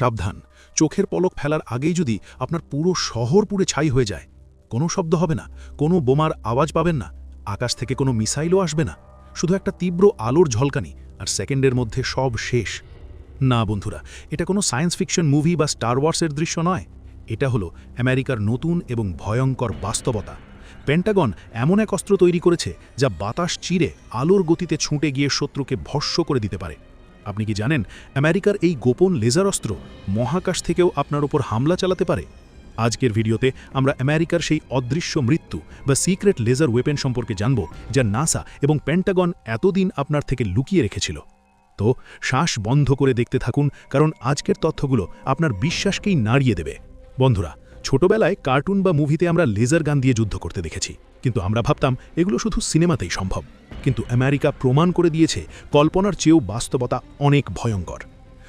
সাবধান। চোখের পলক ফেলার আগেই যদি আপনার পুরো শহর পুড়ে ছাই হয়ে যায়, কোনো শব্দ হবে না, কোনো বোমার আওয়াজ পাবেন না, আকাশ থেকে কোনো মিসাইলও আসবে না। শুধু একটা তীব্র আলোর ঝলকানি, আর সেকেন্ডের মধ্যে সব শেষ। না বন্ধুরা, এটা কোনো সায়েন্স ফিকশন মুভি বা স্টার ওয়ার্সের দৃশ্য নয়। এটা হলো আমেরিকার নতুন এবং ভয়ঙ্কর বাস্তবতা। পেন্টাগন এমন এক অস্ত্র তৈরি করেছে যা বাতাস চিরে আলোর গতিতে ছুঁটে গিয়ে শত্রুকে ভস্য করে দিতে পারে। আপনি কি জানেন, আমেরিকার এই গোপন লেজার অস্ত্র মহাকাশ থেকেও আপনার ওপর হামলা চালাতে পারে? আজকের ভিডিওতে আমরা আমেরিকার সেই অদৃশ্য মৃত্যু, বা সিক্রেট লেজার ওয়েপেন সম্পর্কে জানব, যা নাসা এবং পেন্টাগন এতদিন আপনার থেকে লুকিয়ে রেখেছিল। তো, শ্বাস বন্ধ করে দেখতে থাকুন, কারণ আজকের তথ্যগুলো আপনার বিশ্বাসকেই নাড়িয়ে দেবে। বন্ধুরা, ছোটবেলায় কার্টুন বা মুভিতে আমরা লেজার গান দিয়ে যুদ্ধ করতে দেখেছি। কিন্তু আমরা ভাবতাম, এগুলো শুধু সিনেমাতেই সম্ভব। কিন্তু আমেরিকা প্রমাণ করে দিয়েছে, কল্পনার চেয়েও বাস্তবতা অনেক ভয়ঙ্কর।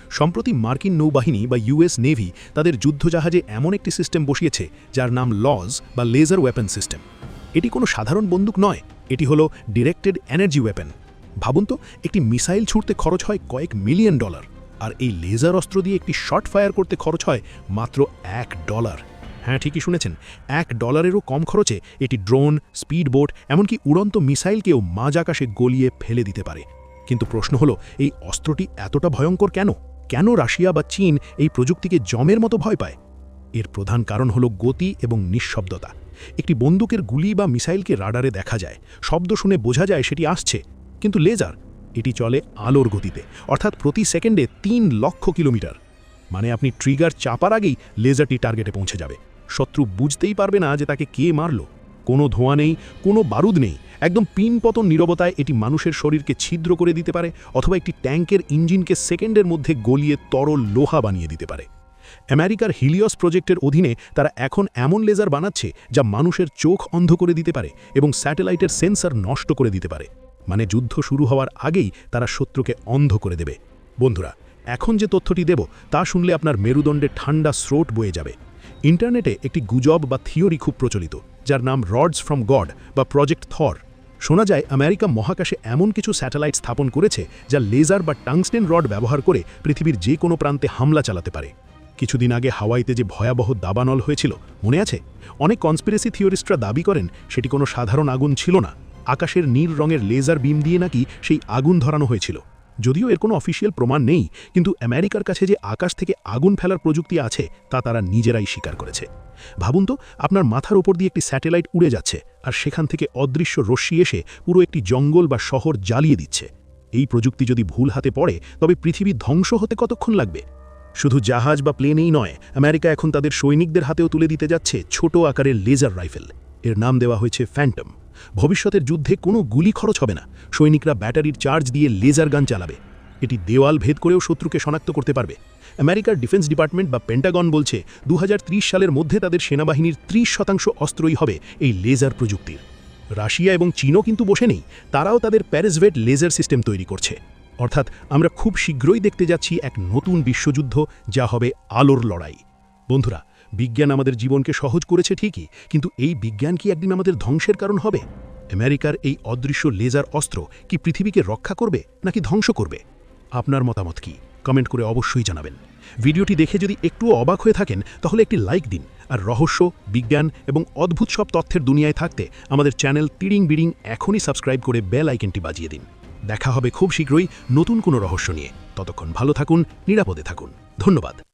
সম্প্রতি মার্কিন নৌবাহিনী বা ইউএস নেভি তাদের যুদ্ধজাহাজে এমন একটি সিস্টেম বসিয়েছে, যার নাম লজ বা লেজার ওয়েপেন সিস্টেম। এটি কোনো সাধারণ বন্দুক নয়, এটি হলো ডিরেক্টেড এনার্জি ওয়েপেন। ভাবুন তো, একটি মিসাইল ছুটতে খরচ হয় কয়েক মিলিয়ন ডলার, আর এই লেজার অস্ত্র দিয়ে একটি শর্ট ফায়ার করতে খরচ হয় মাত্র এক ডলার। হ্যাঁ ঠিকই শুনেছেন। এক ডলারেরও কম খরচে এটি ড্রোন স্পিড বোট এমনকি উড়ন্ত মিসাইলকেও মাঝ আকাশে গলিয়ে ফেলে দিতে পারে। কিন্তু প্রশ্ন হলো, এই অস্ত্রটি এতটা ভয়ঙ্কর কেন? কেন রাশিয়া বা চীন এই প্রযুক্তিকে জমের মতো ভয় পায়? এর প্রধান কারণ হলো গতি এবং নিঃশব্দতা। একটি বন্দুকের গুলি বা মিসাইলকে রাডারে দেখা যায়। শব্দ শুনে বোঝা যায় সেটি আসছে। কিন্তু লেজার, এটি চলে আলোর গতিতে, অর্থাৎ প্রতি সেকেন্ডে তিন লক্ষ কিলোমিটার। মানে আপনি ট্রিগার চাপার আগেই লেজারটি টার্গেটে পৌঁছে যাবে। শত্রু বুঝতেই পারবে না যে তাকে কে মারল। কোনো ধোঁয়া নেই, কোনো বারুদ নেই। একদম পিনপতন নীরবতায় এটি মানুষের শরীরকে ছিদ্র করে দিতে পারে অথবা একটি ট্যাঙ্কের ইঞ্জিনকে সেকেন্ডের মধ্যে গলিয়ে তরল লোহা বানিয়ে দিতে পারে। আমেরিকার হিলিয়স প্রজেক্টের অধীনে তারা এখন এমন লেজার বানাচ্ছে যা মানুষের চোখ অন্ধ করে দিতে পারে এবং স্যাটেলাইটের সেন্সর নষ্ট করে দিতে পারে। মানে যুদ্ধ শুরু হওয়ার আগেই তারা শত্রুকে অন্ধ করে দেবে। বন্ধুরা, এখন যে তথ্যটি দেব তা শুনলে আপনার মেরুদণ্ডে ঠান্ডা স্রোত বয়ে যাবে। ইন্টারনেটে একটি গুজব বা থিওরি খুব প্রচলিত, যার নাম রডস ফ্রম গড বা প্রজেক্ট থর। শোনা যায়, আমেরিকা মহাকাশে এমন কিছু স্যাটেলাইট স্থাপন করেছে, যা লেজার বা টাংস্টেন রড ব্যবহার করে পৃথিবীর যে কোনো প্রান্তে হামলা চালাতে পারে। কিছুদিন আগে হাওয়াইতে যে ভয়াবহ দাবানল হয়েছিল, মনে আছে? অনেক কনস্পিরেসি থিওরিস্টরা দাবি করেন, সেটি কোনো সাধারণ আগুন ছিল না। আকাশের নীল রঙের লেজার বিম দিয়ে নাকি সেই আগুন ধরানো হয়েছিল। যদিও এর কোনো অফিসিয়াল প্রমাণ নেই, কিন্তু আমেরিকার কাছে যে আকাশ থেকে আগুন ফেলার প্রযুক্তি আছে, তা তারা নিজেরাই স্বীকার করেছে। ভাবুন তো, আপনার মাথার ওপর দিয়ে একটি স্যাটেলাইট উড়ে যাচ্ছে, আর সেখান থেকে অদৃশ্য রশ্মি এসে পুরো একটি জঙ্গল বা শহর জ্বালিয়ে দিচ্ছে। এই প্রযুক্তি যদি ভুল হাতে পড়ে, তবে পৃথিবী ধ্বংস হতে কতক্ষণ লাগবে? শুধু জাহাজ বা প্লেনেই নয়, আমেরিকা এখন তাদের সৈনিকদের হাতেও তুলে দিতে যাচ্ছে ছোট আকারের লেজার রাইফেল এর নাম দেওয়া হয়েছে ফ্যান্টম ভবিষ্যতের যুদ্ধে কোনো গুলি খরচ হবে না। সৈনিকরা ব্যাটারির চার্জ দিয়ে লেজার গান চালাবে। এটি দেওয়াল ভেদ করেও শত্রুকে শনাক্ত করতে পারবে। আমেরিকার ডিফেন্স ডিপার্টমেন্ট বা পেন্টাগন বলছে দু হাজার ত্রিশ সালের মধ্যে তাদের সেনাবাহিনীর ত্রিশ শতাংশ অস্ত্রই হবে এই লেজার প্রযুক্তির। রাশিয়া এবং চীনও কিন্তু বসে নেই, তারাও তাদের প্যারিসভেট লেজার সিস্টেম তৈরি করছে। অর্থাৎ আমরা খুব শীঘ্রই দেখতে যাচ্ছি এক নতুন বিশ্বযুদ্ধ, যা হবে আলোর লড়াই। বন্ধুরা বিজ্ঞান আমাদের জীবনকে সহজ করেছে ঠিকই, কিন্তু এই বিজ্ঞান কি একদিন আমাদের ধ্বংসের কারণ হবে? আমেরিকার এই অদৃশ্য লেজার অস্ত্র কি পৃথিবীকে রক্ষা করবে নাকি ধ্বংস করবে? আপনার মতামত কি? কমেন্ট করে অবশ্যই জানাবেন। ভিডিওটি দেখে যদি একটুও অবাক হয়ে থাকেন, তাহলে একটি লাইক দিন আর রহস্য, বিজ্ঞান এবং অদ্ভুত সব তথ্যের দুনিয়ায় থাকতে আমাদের চ্যানেল তিড়িং বিড়িং এখনই সাবস্ক্রাইব করে বেল আইকনটি বাজিয়ে দিন। দেখা হবে খুব শীঘ্রই নতুন কোনো রহস্য নিয়ে। ততক্ষণ ভালো থাকুন, নিরাপদে থাকুন। ধন্যবাদ।